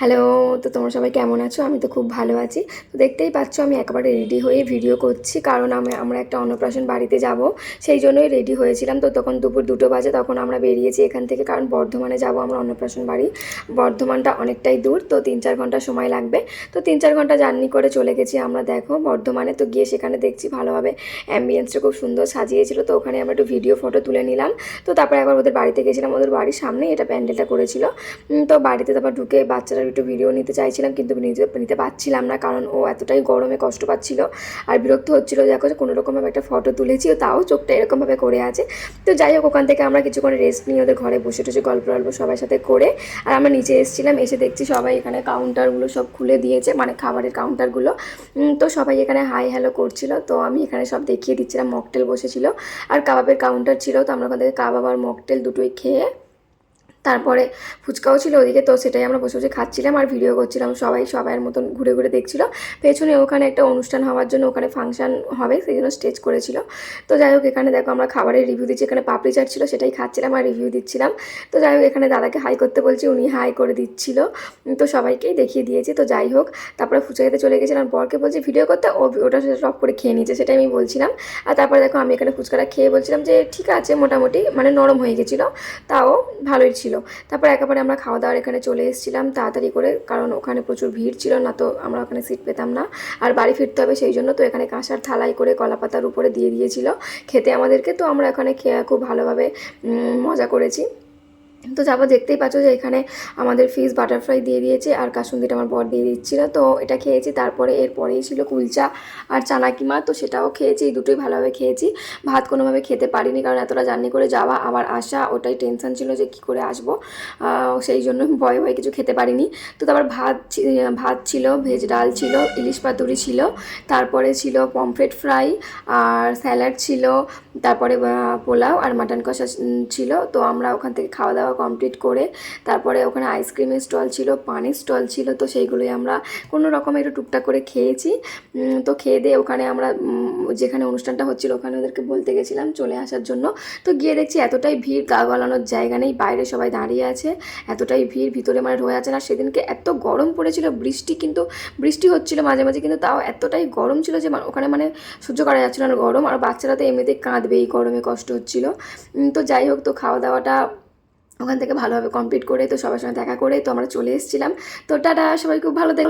Hello তো তোমরা সবাই কেমন আছো? আমি তো খুব ভালো আছি। তো দেখতেই পাচ্ছ, আমি একেবারে রেডি হয়ে ভিডিও করছি, কারণ আমি, আমরা একটা অন্নপ্রাশন বাড়িতে যাব, সেই জন্যই রেডি হয়েছিলাম। তো তখন দুপুর দুটো বাজে, তখন আমরা বেরিয়েছি এখান থেকে, কারণ বর্ধমানে যাব আমরা অন্নপ্রাশন বাড়ি। বর্ধমানটা অনেকটাই দূর, তো তিন চার ঘণ্টা সময় লাগবে। তো তিন চার ঘণ্টা জার্নি করে চলে গেছি আমরা, দেখো, বর্ধমানে। তো গিয়ে সেখানে দেখছি, ভালোভাবে অ্যাম্বিয়েন্সটা খুব সুন্দর সাজিয়েছিল। তো ওখানে আমরা একটু ভিডিও ফটো তুলে নিলাম। তো তারপরে একবার ওদের বাড়িতে গেছিলাম, ওদের বাড়ির সামনে এটা প্যান্ডেলটা করেছিল। তো বাড়িতে তারপর ঢুকে বাচ্চারা একটু ভিডিও নিতে চাইছিলাম, কিন্তু নিতে নিতে পারছিলাম না, কারণ ও এতটাই গরমে কষ্ট পাচ্ছিল আর বিরক্ত হচ্ছিল, দেখো যে কোনো রকমভাবে একটা ফটো তুলেছি তাও চোখটা এরকমভাবে করে আছে। তো যাই হোক, ওখান থেকে আমরা কিছুক্ষণ রেস্ট নিয়ে ওদের ঘরে বসে টসে গল্প টল্প সবার সাথে করে আর আমরা নিচে এসেছিলাম, এসে দেখছি সবাই এখানে কাউন্টারগুলো সব খুলে দিয়েছে মানে খাবারের কাউন্টারগুলো তো সবাই এখানে হাই হ্যালো করছিল, তো আমি এখানে সব দেখিয়ে দিচ্ছিলাম মকটেল বসেছিল আর কাবাবের কাউন্টার ছিল, তো আমরা ওখান থেকে কাবাব আর মকটেল দুটোই খেয়ে তারপরে ফুচকাও ছিল ওদিকে, তো সেটাই আমরা বসে বসে খাচ্ছিলাম আর ভিডিও করছিলাম। সবাই সবাইয়ের মতন ঘুরে ঘুরে দেখছিল। পেছনে ওখানে একটা অনুষ্ঠান হওয়ার জন্য ওখানে ফাংশন হবে, সেই জন্য স্টেজ করেছিল। তো যাই হোক, এখানে দেখো আমরা খাবারের রিভিউ দিচ্ছি। এখানে পাপড়ি চাট ছিল, সেটাই খাচ্ছিলাম আর রিভিউ দিচ্ছিলাম। তো যাই হোক, এখানে দাদাকে হাই করতে বলছি, উনি হাই করে দিচ্ছিল। তো সবাইকেই দেখিয়ে দিয়েছি। তো যাই হোক, তারপরে ফুচকা খেতে চলে গেছিলাম। বরকে বলছি ভিডিও করতে? ও ওটা সব করে খেয়ে নিয়েছে, সেটাই আমি বলছিলাম। আর তারপরে দেখো, আমি এখানে ফুচকাটা খেয়ে বলছিলাম যে, ঠিক আছে, মোটামুটি মানে নরম হয়ে গেছিল, তাও ভালোই ছিল। তারপর একেবারে আমরা খাওয়া দাওয়ার এখানে চলে এসেছিলাম তাড়াতাড়ি করে, কারণ ওখানে প্রচুর ভিড় ছিল না তো আমরা ওখানে সিট পেতাম না। আর বাড়ি ফিরতে হবে সেই জন্য তো এখানে কাঁসার থালাই করে কলা পাতার উপরে দিয়ে দিয়েছিল খেতে আমাদেরকে, তো আমরা এখানে খুব ভালোভাবে মজা করেছি। তো যাব, দেখতেই পাচ্ছ যে এখানে আমাদের ফিস বাটারফ্লাই দিয়ে দিয়েছে আর কাসুন্দিটা আমার বর দিয়ে দিচ্ছিল। তো এটা খেয়েছি, তারপরে এরপরেই ছিল কুলচা আর চানা কিমা তো সেটাও খেয়েছি, এই দুটোই ভালোভাবে খেয়েছি। ভাত কোনোভাবে খেতে পারিনি কারণ এতটা জার্নি করে যাওয়া আবার আসা ওটাই টেনশন ছিল যে কী করে আসব। সেই জন্য ভয়ে ভয়ে কিছু খেতে পারিনি। তো তারপর ভাত ভাত ছিল ভেজ ডাল ছিল, ইলিশ পাতুরি ছিল, তারপরে ছিল পমফ্রেট ফ্রাই আর স্যালাড ছিল, তারপরে পোলাও আর মাটন কষা ছিল। তো আমরা ওখান থেকে খাওয়া দাওয়া কমপ্লিট করে। তারপরে ওখানে আইসক্রিমের স্টল ছিল পানির স্টল ছিল, তো সেইগুলোই আমরা কোনো রকমে একটু টুকটাক করে খেয়েছি। তো খেয়ে দিয়ে ওখানে আমরা যেখানে অনুষ্ঠানটা হচ্ছিল ওখানে ওদেরকে বলতে গেছিলাম চলে আসার জন্য। তো গিয়ে দেখছি এতটাই ভিড়, গা গলানোর জায়গা নেই, বাইরে সবাই দাঁড়িয়ে আছে। এতটাই ভিড়, ভিতরে মানে রয়ে আছে না, সেদিনকে এত গরম পড়েছিল, বৃষ্টি কিন্তু, বৃষ্টি হচ্ছিল মাঝে মাঝে, কিন্তু তাও এতটাই গরম ছিল যে ওখানে মানে সহ্য করা যাচ্ছিল না গরম। আর বাচ্চারা তো এমনিতেই কাঁদবে, এই গরমে কষ্ট হচ্ছিল। তো যাই হোক, তো খাওয়া দাওয়াটা ওখান থেকে ভালোভাবে কমপ্লিট করে তো সবার সঙ্গে দেখা করে তো আমরা চলে এসেছিলাম। তো টাটা, সবাই খুব ভালো থেকো।